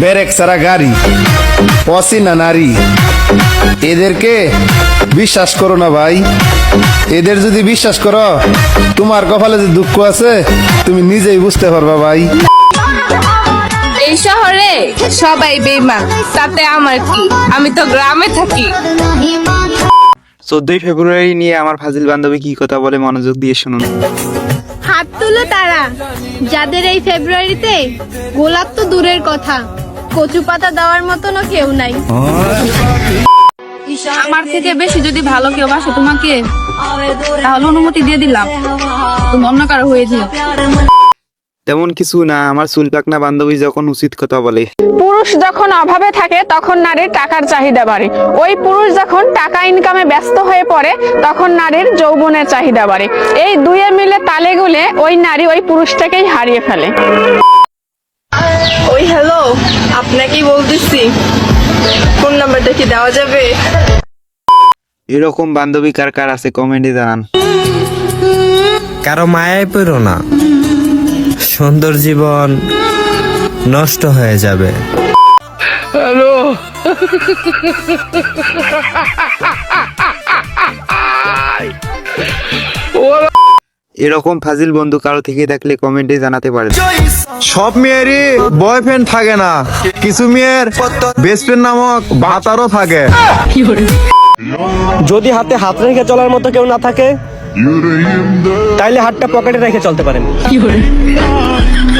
ব্যারেক সারা গাড়ি পসিনা নারী। এদেরকে বিশ্বাস করো না ভাই। এদের যদি বিশ্বাস করো তোমার কপালে যে দুঃখ আছে তুমি নিজেই বুঝতে পারবা ভাই। এই শহরে সবাই বেইমান তাতে আমার কি? আমি তো গ্রামে থাকি। চোদ্দই ফেব্রুয়ারি নিয়ে আমার ফাজিল বান্ধবী কি কথা বলে মনোযোগ দিয়ে শুনুন। হাত তুলো তারা। যাদের এই ফেব্রুয়ারিতে গোলাপ তো দূরের কথা। কচু পাতা দেওয়ার মতনও কেউ নাই। আমার থেকে বেশি যদি ভালো কেউ বাসে তোমাকে তাহলে অনুমতি দিয়ে দিলাম। তুমি অন্য কারও হয়ে তেমন কিছু না আমার চুল পাকনা বান্ধবী যখন উচিত কথা বলে। পুরুষ যখন অভাবে থাকে তখন নারীর টাকার চাহিদা বাড়ে। ওই পুরুষ যখন টাকা ইনকামে ব্যস্ত হয়ে পড়ে তখন নারীর যৌবনের চাহিদা বাড়ে। এই দুয়ে মিলে তালে গুলে ওই নারী ওই পুরুষটাকেই হারিয়ে ফেলে। আপনাকেই বলতেছি? ফোন নাম্বারটা কি দেওয়া যাবে? এরকম বান্ধবী কার কার আছে কমেন্টে জানান। কারও মায়ায় পড়ো না। সুন্দর জীবন নষ্ট হয়ে যাবে। এরকম ফাজিল বন্ধু কারও থেকে থাকলে কমেন্টে জানাতে পারেন সব মেয়েরই বয়ফ্রেন্ড থাকে না। কিছু মেয়ের বেস্ট ফ্রেন্ড নামক ভাতারও থাকে। যদি হাতে হাত রেখে চলার মতো কেউ না থাকে, তাইলে হাতটা পকেটে রেখে চলতে পারেন।